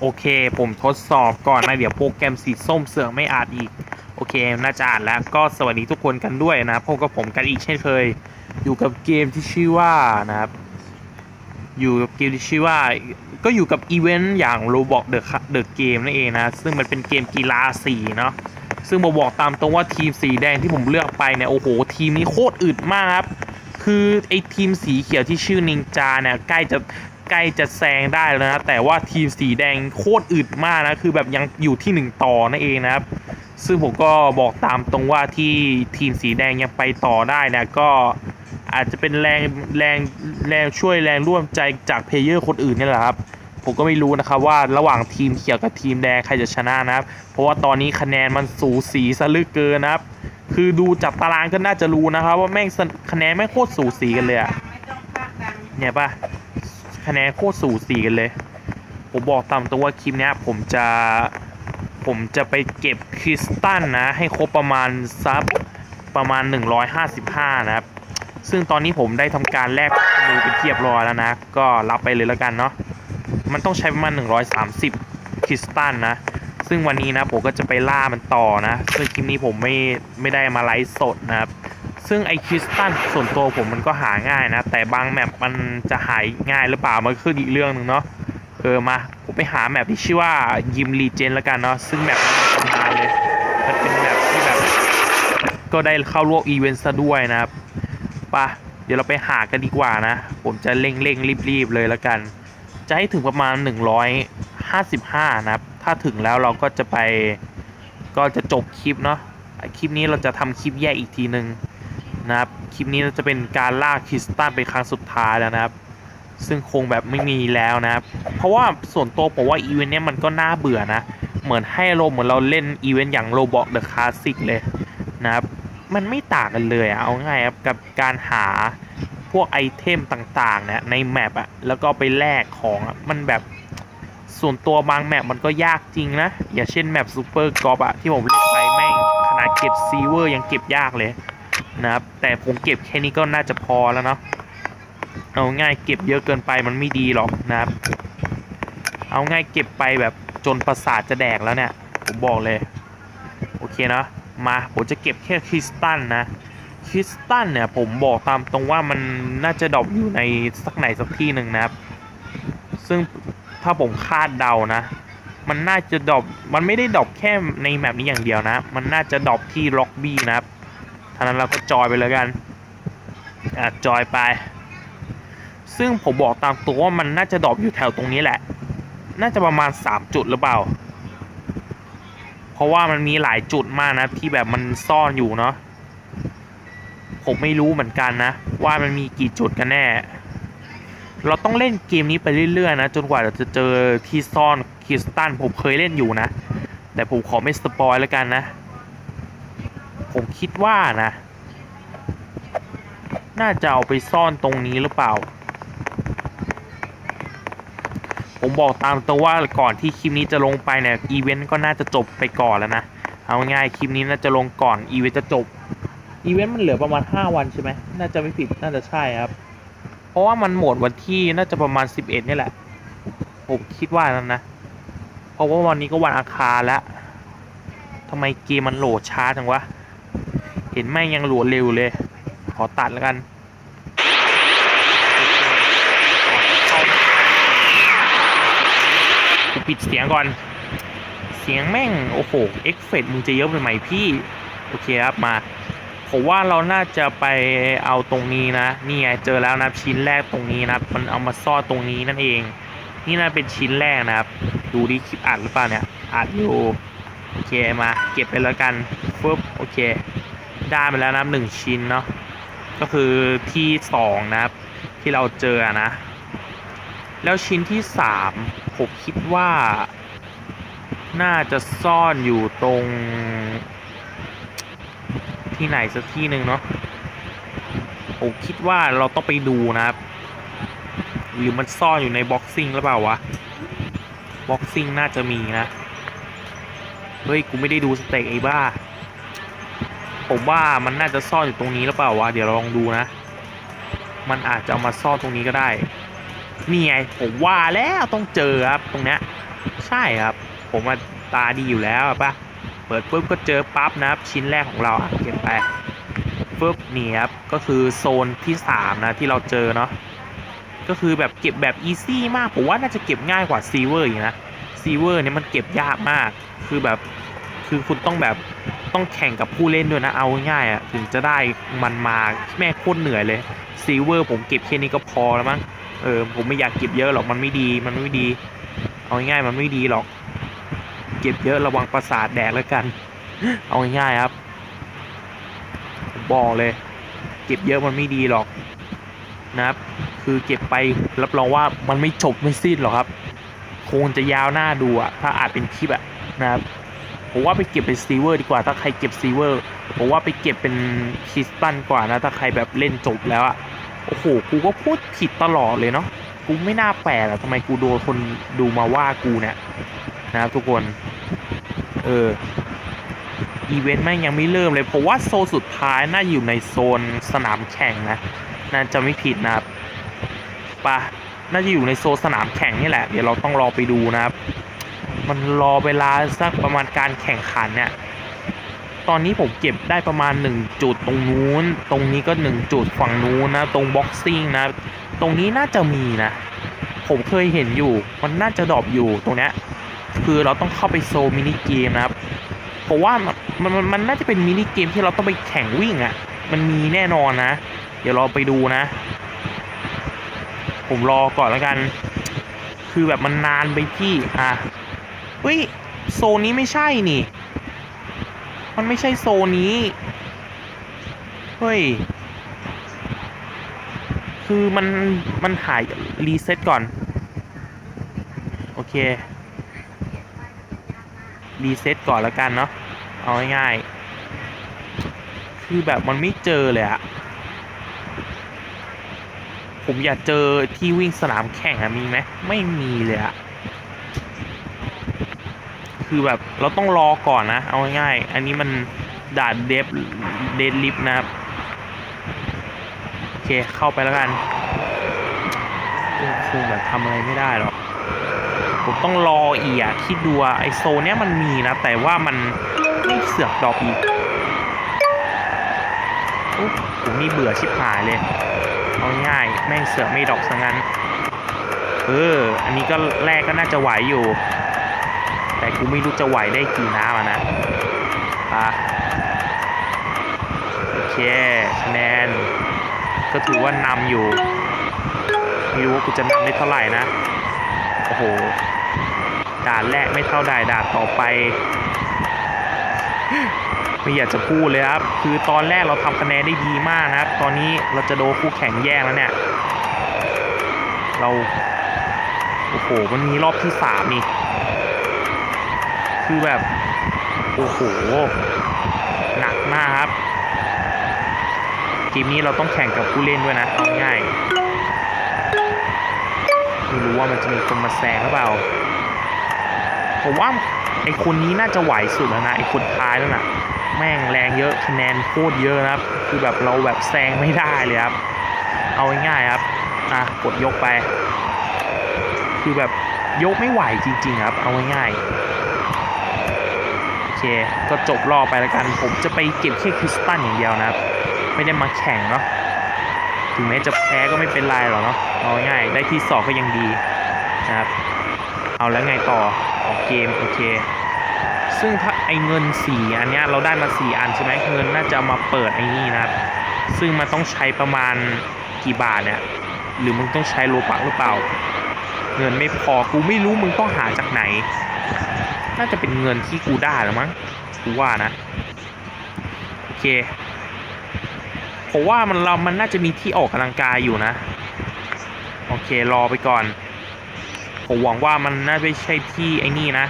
โอเค ผมทดสอบก่อนนะ เดี๋ยวโปรแกรมสีส้มเสือกไม่อาจอีก โอเค น่าจะอ่านแล้วก็สวัสดีทุกคนกันด้วยนะพบกับผมกันอีกเช่นเคย อยู่กับเกมที่ชื่อว่านะครับ อยู่กับเกมที่ชื่อว่า ก็อยู่กับอีเวนต์อย่าง Roblox The The Game นั่นเองนะ ซึ่งมันเป็นเกมกีฬาสีเนาะซึ่งมาบอกตามตรงว่าทีมสีแดงที่ผมเลือกไปเนี่ยโอ้โห ทีมนี้โคตรอึดมากครับคือไอ้ทีมสีเขียวที่ชื่อนินจาเนี่ยใกล้จะ ใกล้จะแซงได้แล้วนะแต่ว่าทีมสีแดงโคตรอึดมากนะคือแบบยังอยู่ที่หนึ่งต่อนั่นเองนะครับ ซึ่งผมก็บอกตามตรงว่าที่ทีมสีแดงยังไปต่อได้นะก็อาจจะเป็นแรงแรงแรงช่วยแรงร่วมใจจากเพลเยอร์คนอื่นนี่แหละครับผมก็ไม่รู้นะครับว่าระหว่างทีมเขียวกับทีมแดงใครจะชนะนะครับ เพราะว่าตอนนี้คะแนนมันสูสีซะลือเกินนะครับ คือดูจากตารางก็น่าจะรู้นะครับ ว่าแม่งคะแนนแม่งโคตรสูสีกันเลยอะเนี่ยป่ะ คะแนนโคตรสูสีกันเลย ผมบอกตามตรงว่าคลิปนี้ผมจะผมจะไปเก็บคริสตัลนะ ให้ครบประมาณซับประมาณ 155 นะครับ ซึ่งตอนนี้ผมได้ทำการแลกมือเป็นที่เรียบร้อยแล้วนะ ก็รับไปเลยแล้วกันเนาะมันต้องใช้ประมาณ 130 คริสตัลนะ ซึ่งวันนี้นะผมก็จะไปล่ามันต่อนะ ซึ่งคลิปนี้ผมไม่ไม่ได้มาไลฟ์สดนะครับ ซึ่งไอคริสตัลส่วนตัวผมมันก็หาง่ายนะ แต่บางแมปมันจะหายง่ายหรือเปล่ามันคืออีกเรื่องหนึ่งเนาะเออมาผมไปหาแมปที่ชื่อว่ายิมรีเจนแล้วกันเนาะซึ่งแมปมันทำงานเลยมันเป็นแมปที่แบบ ก็ได้เข้าร่วมอีเวนต์ซะด้วยนะครับปะเดี๋ยวเราไปหากันดีกว่านะ ผมจะเร่งเร่งรีบรีบๆเลยแล้วกัน จะให้ถึงประมาณ 155 นะครับ ถ้าถึงแล้วเราก็จะไปก็จะจบคลิปเนาะคลิปนี้เราจะทำคลิปแยกอีกทีหนึ่ง นะครับ คลิปนี้จะเป็นการล่าคริสตัลเป็นครั้งสุดท้ายแล้วนะครับ ซึ่งคงแบบไม่มีแล้วนะครับ เพราะว่าส่วนตัวผมว่าอีเวนต์เนี้ยมันก็น่าเบื่อนะ เหมือนให้เราเหมือนเราเล่นอีเวนต์อย่าง Roblox The Classic เลยนะครับ มันไม่ต่างกันเลยอะเอาง่ายครับกับการหาพวกไอเทมต่างๆนี่ยในแมปอะแล้วก็ไปแลกของมันแบบส่วนตัวบางแมปมันก็ยากจริงนะ อย่างเช่นแมปซูเปอร์กอล์ฟอะที่ผมเล่นไปแม่งขนาดเก็บซีเวอร์ยังเก็บยากเลย นะครับ แต่ผมเก็บแค่นี้ก็น่าจะพอแล้วเนาะเอาง่ายเก็บเยอะเกินไปมันไม่ดีหรอกนะครับ เอาง่ายเก็บไปแบบจนประสาทจะแดกแล้วเนี่ย ผมบอกเลย โอเคเนาะมาผมจะเก็บแค่คริสตัลนะคริสตัลเนี่ยผมบอกตามตรงว่ามันน่าจะดรอปอยู่ในสักไหนสักที่หนึ่งนะครับ ซึ่งถ้าผมคาดเดานะ มันน่าจะดรอปมันไม่ได้ดรอปแค่ในแมปนี้อย่างเดียวนะ มันน่าจะดรอปที่ล็อกบี้นะครับ ท่านั้นเราก็จอยไปเลยกันอะจอยไป ซึ่งผมบอกตามตัวว่ามันน่าจะดรอปอยู่แถวตรงนี้แหละ น่าจะประมาณ 3 จุดหรือเปล่า เพราะว่ามันมีหลายจุดมากนะที่แบบมันซ่อนอยู่เนาะผมไม่รู้เหมือนกันนะ ว่ามันมีกี่จุดกันแน่ เราต้องเล่นเกมนี้ไปเรื่อยๆนะ จนกว่าเราจะเจอที่ซ่อนคริสตัลผมเคยเล่นอยู่นะ แต่ผมขอไม่สปอยแล้วกันนะ ผมคิดว่านะ น่าจะเอาไปซ่อนตรงนี้หรือเปล่า ผมบอกตามตรงว่าก่อนที่คลิปนี้จะลงไปเนี่ยอีเวนต์ก็น่าจะจบไปก่อนแล้วนะ เอาง่ายคลิปนี้น่าจะลงก่อนอีเวนต์จะจบ อีเวนต์มันเหลือประมาณ 5 วันใช่ไหมน่าจะไม่ผิดน่าจะใช่ครับ เพราะว่ามันหมดวันที่น่าจะประมาณ 11นี่แหละ ผมคิดว่านั้นนะ เพราะว่าวันนี้ก็วันอังคารแล้วทำไมเกมมันโหลดช้าจังวะ เห็นแม่งยังหลดเร็วเลย ขอตัดแล้วกันกูปิดเสียงก่อน เสียงแม่ง โอ้โห เอ็กเฟกมึงจะเยอะไปไหมพี่ โอเคครับมา ผมว่าเราน่าจะไปเอาตรงนี้นะ นี่ไงเจอแล้วนะชิ้นแรกตรงนี้นะ มันเอามาซ่อนตรงนี้นั่นเอง นี่น่าเป็นชิ้นแรกนะครับ ดูดิคลิปอัดหรือเปล่าเนี่ย อัดอยู่ โอเคมา เก็บไปแล้วกันฟึบโอเค ได้มาแล้วนะครับหนึ่งชิ้นเนาะก็คือที่สองนะครับ ที่เราเจอนะ แล้วชิ้นที่สามผมคิดว่า น่าจะซ่อนอยู่ตรง ที่ไหนสักที่หนึ่งเนาะผมคิดว่าเราต้องไปดูนะครับ หรือมันซ่อนอยู่ในบ็อกซิ่งหรือเปล่าวะบ็อกซิ่งน่าจะมีนะ เฮ้ย กูไม่ได้ดูสเต็กไอ้บ้า ผมว่ามันน่าจะซ่อนอยู่ตรงนี้หรือเปล่าวะเดี๋ยวเราลองดูนะ มันอาจจะเอามาซ่อนตรงนี้ก็ได้ นี่ไงผมว่าแล้วต้องเจอครับตรงเนี้ยใช่ครับ ผมว่าตาดีอยู่แล้วอะปะเปิดปุ๊บก็เจอปั๊บนะครับชิ้นแรกของเราอะเก็บไปปุ๊บนี่ครับก็คือโซนที่สามนะที่เราเจอเนาะก็คือแบบเก็บแบบอีซี่มากผมว่าน่าจะเก็บง่ายกว่าซีเวอร์อีกนะซีเวอร์เนี่ยมันเก็บยากมากคือแบบคือคุณต้องแบบ ต้องแข่งกับผู้เล่นด้วยนะ เอาง่ายๆอะ ถึงจะได้มันมาแม่โคตรเหนื่อยเลยซีเวอร์ผมเก็บแค่นี้ก็พอแล้วมั้ง เออ ผมไม่อยากเก็บเยอะหรอก มันไม่ดี มันไม่ดี เอาง่ายๆมันไม่ดีหรอก เก็บเยอะระวังประสาทแดกแล้วกัน เอาง่ายๆครับ ผมบอกเลย เก็บเยอะมันไม่ดีหรอกนะครับ คือเก็บไปรับรองว่ามันไม่จบไม่สิ้นหรอกครับ คงจะยาวหน้าดูอะถ้าอาจเป็นคลิปอะนะครับ ผมว่าไปเก็บเป็นซีเวอร์ดีกว่า ถ้าใครเก็บซีเวอร์ผมว่าไปเก็บเป็นคริสตันกว่านะ ถ้าใครแบบเล่นจบแล้วอะโอ้โห กูก็พูดผิดตลอดเลยเนาะ กูไม่น่าแปลกอะทำไมกูโดนคนดูมาว่ากูเนี่ยนะครับทุกคน เออ อีเวนต์แม่งยังไม่เริ่มเลย ผมว่าโซนสุดท้ายน่าอยู่ในโซนสนามแข่งนะ น่าจะไม่ผิดนะครับปะน่าจะอยู่ในโซนสนามแข่งนี่แหละ เดี๋ยวเราต้องรอไปดูนะครับ มันรอเวลาสักประมาณการแข่งขันเนี่ย ตอนนี้ผมเก็บได้ประมาณ 1 จุดตรงนู้น ตรงนี้ก็ 1 จุดฝั่งนู้นนะ ตรงบ็อกซิ่งนะ ตรงนี้น่าจะมีนะ ผมเคยเห็นอยู่ มันน่าจะดรอปอยู่ตรงเนี้ย คือเราต้องเข้าไปโซลมินิเกมนะครับผมว่ามันมันมันน่าจะเป็นมินิเกมที่เราต้องไปแข่งวิ่งอะ่ะ มันมีแน่นอนนะ เดี๋ยวเราไปดูนะ ผมรอก่อนแล้วกัน คือแบบมันนานไปพี่อะ เฮ้ย โซนนี้ไม่ใช่นี่ มันไม่ใช่โซนนี้ เฮ้ย คือมัน มันหายรีเซ็ตก่อน โอเค รีเซ็ตก่อนแล้วกันเนาะ เอาง่ายๆ คือแบบมันไม่เจอเลยอะผมอยากเจอที่วิ่งสนามแข่งอะมีไหมไม่มีเลยอะ คือแบบเราต้องรอก่อนนะ เอาง่ายๆอันนี้มันด่านเดฟเดดลิฟนะครับ โอเคเข้าไปแล้วกันคงแบบทำอะไรไม่ได้หรอกผมต้องรออีกอะคิดดูไอโซเนี้ยมันมีนะ แต่ว่ามันไม่เสือกดอปอีกอุ๊ยผมนี่เบื่อชิบหายเลยเอาง่ายแม่งเสือกไม่ดอปซะงั้น เออ อันนี้ก็แรกก็น่าจะไหวอยู่ แต่กูไม่รู้จะไหวได้กี่น้ำอะนะอะโอเคคะแนน ก็ถือว่านำอยู่ ไม่รู้ว่ากูจะนำได้เท่าไหร่นะ โอ้โห ด่านแรกไม่เท่าใดด่านต่อไปไม่อยากจะพูดเลยครับ คือตอนแรกเราทำคะแนนได้ดีมากนะครับ ตอนนี้เราจะโดนคู่แข่งแย่งแล้วเนี่ย เรา โอ้โห มันมีรอบที่สามนี่ คือแบบโอ้โหหนักมากครับเกมนี้เราต้องแข่งกับผู้เล่นด้วยนะเอาง่ายไม่รู้ว่ามันจะมีคนมาแซงหรือเปล่าผมว่าไอคนนี้น่าจะไหวสุดแล้วนะไอคนท้ายนั่นน่ะแม่งแรงเยอะคะแนนโคตรเยอะนะครับ คือแบบเราแบบแซงไม่ได้เลยครับ เอาง่ายๆครับอะกดยกไป คือแบบยกไม่ไหวจริง ๆ ครับ เอาง่ายๆ เค ก็จบรอบไปแล้วกัน ผมจะไปเก็บแค่คริสตัลอย่างเดียวนะครับ ไม่ได้มาแข่งเนาะถึงแม้จะแพ้ก็ไม่เป็นไรหรอกเนาะเอาง่ายๆได้ที่สองก็ยังดีนะครับ เอาแล้วไงต่อออกเกมโอเค ซึ่งถ้าไอเงินสี่อันเนี้ยเราได้มาสี่อันใช่ไหมเงินน่าจะามาเปิดไอ้นี่นะครับ ซึ่งมันต้องใช้ประมาณกี่บาทเนี่ยหรือมึงต้องใช้โลปักหรือเปล่า เงินไม่พอกูไม่รู้มึงต้องหาจากไหน น่าจะเป็นเงินที่กูได้หรือมั้งกูว่านะ โอเคผมว่ามันเรามันน่าจะมีที่ออกกำลังกายอยู่นะ โอเครอไปก่อน ผมหวังว่ามันน่าไม่ใช่ที่ไอ้นี่นะ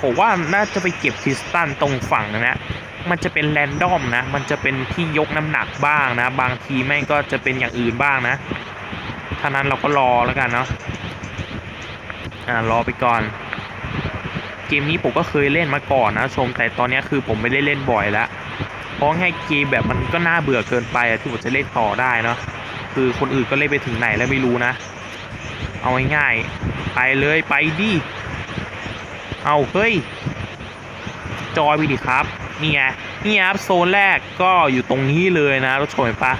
ผมว่าน่าจะไปเก็บคริสตัลตรงฝั่งนะ มันจะเป็นแรนดอมนะ มันจะเป็นที่ยกน้ำหนักบ้างนะ บางทีแม่งก็จะเป็นอย่างอื่นบ้างนะท่านั้นเราก็รอแล้วกันเนาะ อ่ารอไปก่อน เกมนี้ผมก็เคยเล่นมาก่อนนะชมแต่ตอนนี้คือผมไม่ได้เล่นบ่อยแล้วเพราะง่ายเกมแบบมันก็น่าเบื่อเกินไปอะที่ผมจะเล่นต่อได้เนาะคือคนอื่นก็เล่นไปถึงไหนแล้วไม่รู้นะ เอาง่ายๆไปเลยไปดิเอาเฮ้ยจอยไปดิครับนี่ไงนี่ครับโซนแรกก็อยู่ตรงนี้เลยนะรถชมเห็นปะ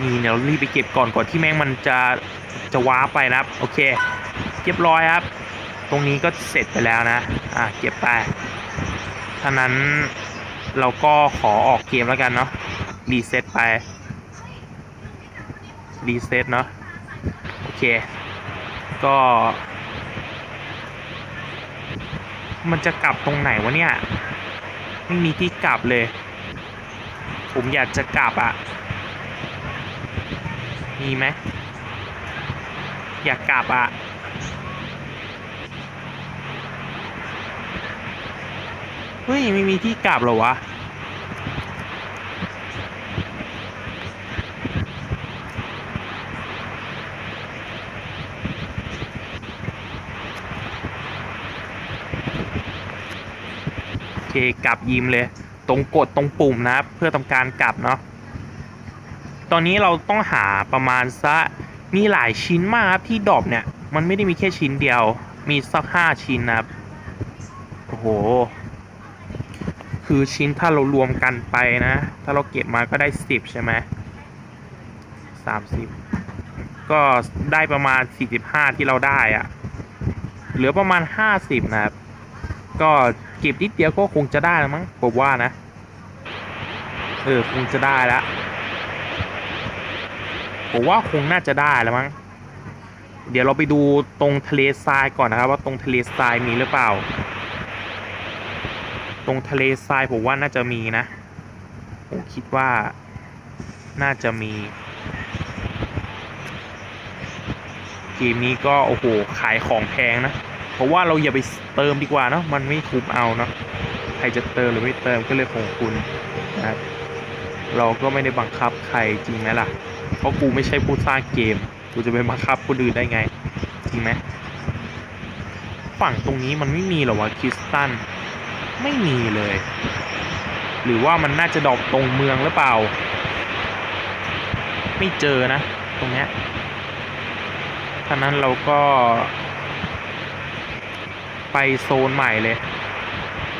นี่เดี๋ยวรีบไปเก็บก่อนก่อนที่แม่งมันจะจะว้าไปนะโอเค เรียบร้อยครับ ตรงนี้ก็เสร็จไปแล้วนะ อะเก็บไปท่านั้นเราก็ขอออกเกมแล้วกันเนาะ รีเซ็ตไป รีเซ็ตเนาะ โอเค ก็ มันจะกลับตรงไหนวะเนี่ย ไม่มีที่กลับเลย ผมอยากจะกลับอะ่ะ มีไหมอยากกลับอะ่ะ เฮ้ยไม่มีที่กลับเหรอวะโอเคกลับยิมเลย ตรงกดตรงปุ่มนะครับ เพื่อทำการกลับเนาะตอนนี้เราต้องหาประมาณซะมีหลายชิ้นมากครับที่ดอปเนี่ย มันไม่ได้มีแค่ชิ้นเดียว มีสักห้าชิ้นนะครับ โอ้โห คือชิ้นถ้าเรารวมกันไปนะ ถ้าเราเก็บมาก็ได้สิบใช่ไหมสามสิบก็ได้ประมาณสี่สิบห้าที่เราได้อะเหลือประมาณห้าสิบนะครับ ก็เก็บนิดเดียวก็คงจะได้มั้งผมว่านะ เออคงจะได้แล้วผมว่าคงน่าจะได้แล้วมั้ง เดี๋ยวเราไปดูตรงทะเลทรายก่อนนะครับ ว่าตรงทะเลทรายมีหรือเปล่า ตรงทะเลทรายผมว่าน่าจะมีนะ ผมคิดว่าน่าจะมีเกมนี้ก็โอ้โหขายของแพงนะ เพราะว่าเราอย่าไปเติมดีกว่าเนาะมันไม่คุ้มเอาเนาะใครจะเติมหรือไม่เติมก็เรื่องของคุณนะเราก็ไม่ได้บังคับใครจริงไหมล่ะ เพราะกูไม่ใช่ผู้สร้างเกม กูจะไปบังคับคนอื่นได้ไง จริงไหมฝั่งตรงนี้มันไม่มีหรอวะคริสตัน ไม่มีเลย หรือว่ามันน่าจะดอกตรงเมืองหรือเปล่า ไม่เจอนะ ตรงเนี้ยท่านั้นเราก็ ไปโซนใหม่เลย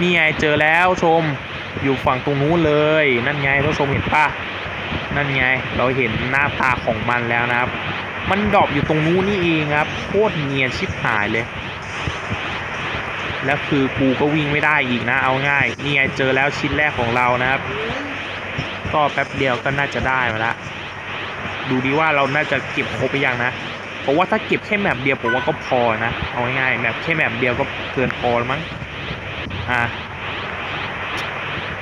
นี่ไงเจอแล้วชมอยู่ฝั่งตรงนู้นเลย นั่นไงท่านชมเห็นปะนั่นไงเราเห็นหน้าตาของมันแล้วนะครับ มันดรอปอยู่ตรงนู้นนี่เองครับ โคตรเนียนชิบหายเลย แล้วคือกูก็วิ่งไม่ได้อีกนะ เอาง่าย นี่ไงเจอแล้วชิ้นแรกของเรานะครับ ก็แป๊บเดียวก็น่าจะได้มาละดูดีว่าเราน่าจะเก็บครบไปยังนะเพราะว่าถ้าเก็บแค่แมปเดียวผมว่าก็พอนะเอาง่ายๆแมปแค่แมปเดียวก็เกินพอแล้วมั้งอะ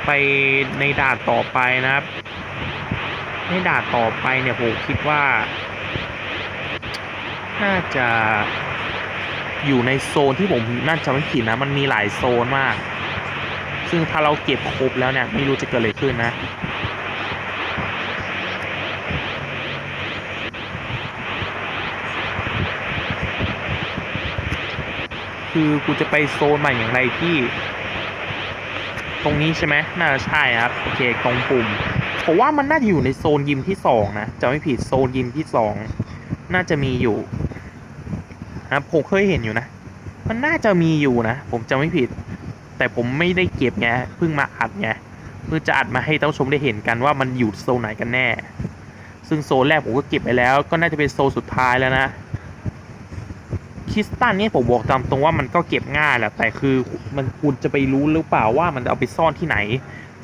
ไปในด่านต่อไปนะครับ ในด่านต่อไปเนี่ยผมคิดว่า น่าจะ อยู่ในโซนที่ผมน่าจะไม่ผิดนะ มันมีหลายโซนมาก ซึ่งถ้าเราเก็บครบแล้วเนี่ย ไม่รู้จะเกิดอะไรขึ้นนะคือกูจะไปโซนใหม่อย่างไรที่ ตรงนี้ใช่ไหมน่าจะใช่ครับ โอเคตรงปุ่มผมว่ามันน่าจะอยู่ในโซนยิมที่สองนะจะไม่ผิดโซนยิมที่สองน่าจะมีอยู่ นะผมเคยเห็นอยู่นะ มันน่าจะมีอยู่นะ ผมจะไม่ผิด แต่ผมไม่ได้เก็บไงเพิ่งมาอัดไงเพื่อจะอัดมาให้ท่านผู้ชมได้เห็นกันว่ามันอยู่โซนไหนกันแน่ ซึ่งโซนแรกผมก็เก็บไปแล้ว ก็น่าจะเป็นโซนสุดท้ายแล้วนะคริสตันนี่ผมบอกตามตรงว่ามันก็เก็บง่ายแหละแต่คือมันคุณจะไปรู้หรือเปล่าว่ามันเอาไปซ่อนที่ไหน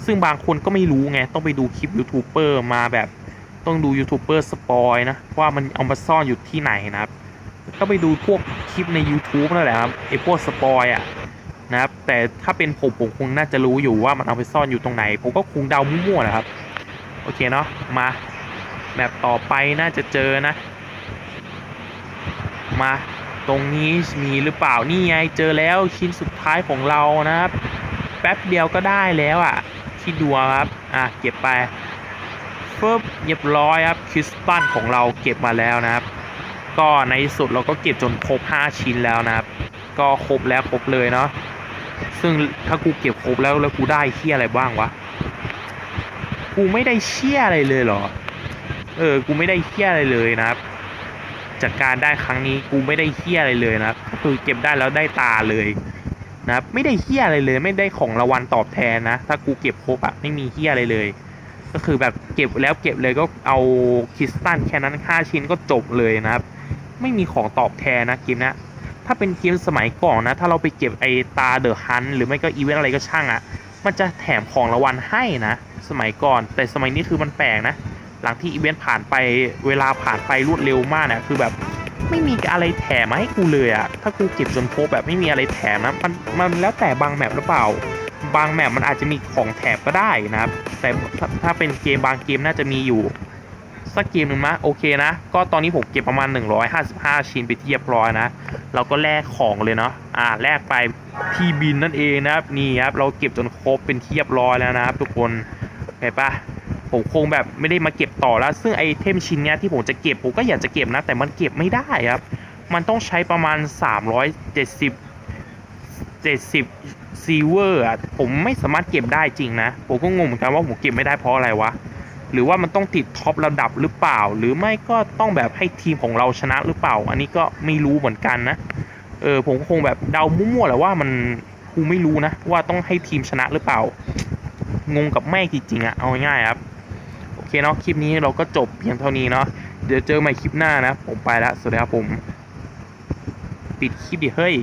ซึ่งบางคนก็ไม่รู้ไงต้องไปดูคลิปยูทูบเบอร์มาแบบต้องดูยูทูบเบอร์สปอยนะว่ามันเอามาซ่อนอยู่ที่ไหนนะครับ ก็ไปดูพวกคลิปใน YouTube นั่นแหละครับไอพวกสปอยอะนะครับแต่ถ้าเป็นผมผมคงน่าจะรู้อยู่ว่ามันเอาไปซ่อนอยู่ตรงไหน ผมก็คงเดามั่วๆแหละครับ โอเคเนาะมาแบบต่อไปน่าจะเจอนะ มาตรงนี้มีหรือเปล่านี่ไงเจอแล้วชิ้นสุดท้ายของเรานะครับ แป๊บเดียวก็ได้แล้วอะที่ดูครับอะเก็บไปเฟิบเรียบร้อยครับคริสตันของเราเก็บมาแล้วนะครับ ก็ในที่สุดเราก็เก็บจนครบ 5 ชิ้นแล้วนะครับ ก็ครบแล้วครบเลยเนาะซึ่งถ้ากูเก็บครบแล้วแล้วกูได้เชี่ยอะไรบ้างวะกูไม่ได้เชี่ยอะไรเลยเหรอ เออ กูไม่ได้เชี่ยอะไรเลยนะครับ จากการได้ครั้งนี้กูไม่ได้เฮี้ยอะไรเลยนะครับก็คือเก็บได้แล้วได้ตาเลยนะครับ ไม่ได้เฮี้ยอะไรเลย ไม่ได้ของรางวัลตอบแทนนะ ถ้ากูเก็บครบอะไม่มีเฮี้ยอะไรเลย ก็คือแบบเก็บแล้วเก็บเลยก็เอาคริสตัลแค่นั้นห้าชิ้นก็จบเลยนะครับ ไม่มีของตอบแทนนะเกมนี้ยถ้าเป็นเกมสมัยก่อนนะ ถ้าเราไปเก็บไอตาเดอะฮันหรือไม่ก็อีเวนต์อะไรก็ช่างอะมันจะแถมของรางวัลให้นะ สมัยก่อน แต่สมัยนี้คือมันแปลกนะ หลังที่อีเวนต์ผ่านไปเวลาผ่านไปรวดเร็วมากเนี่ยคือแบบไม่มีอะไรแถมมาให้กูเลยอะถ้ากูเก็บจนครบแบบไม่มีอะไรแถมนะ มันมันแล้วแต่บางแมปหรือเปล่า บางแมปมันอาจจะมีของแถมก็ได้นะครับ แต่ถ้าเป็นเกมบางเกมน่าจะมีอยู่ สักเกมหนึ่งนะโอเคนะ ก็ตอนนี้ผมเก็บประมาณ 155 ชิ้นไปที่เรียบร้อยนะ เราก็แลกของเลยเนาะอ่าแลกไปที่บินนั่นเองนะครับนี่ครับเราเก็บจนครบเป็นที่เรียบร้อยแล้วนะครับ ทุกคนเห็นปะผมคงแบบไม่ได้มาเก็บต่อแล้ว ซึ่งไอเทมชิ้นเนี้ยที่ผมจะเก็บผมก็อยากจะเก็บนะ แต่มันเก็บไม่ได้ครับ มันต้องใช้ประมาณ 370 70ซีเวอร์อะผมไม่สามารถเก็บได้จริงนะ ผมก็งงเหมือนกันว่าผมเก็บไม่ได้เพราะอะไรวะ หรือว่ามันต้องติดท็อประดับหรือเปล่า หรือไม่ก็ต้องแบบให้ทีมของเราชนะหรือเปล่า อันนี้ก็ไม่รู้เหมือนกันนะเออผมก็คงแบบเดามั่วๆแหละว่ามันกูไม่รู้นะ ว่าต้องให้ทีมชนะหรือเปล่า งงกับแม่จริงๆอะเอาง่ายๆครับ โอเคเนาะคลิปนี้เราก็จบเพียงเท่านี้เนาะเดี๋ยวเจอใหม่คลิปหน้านะ ผมไปแล้วสวัสดีครับผม ปิดคลิปดิเฮ้ย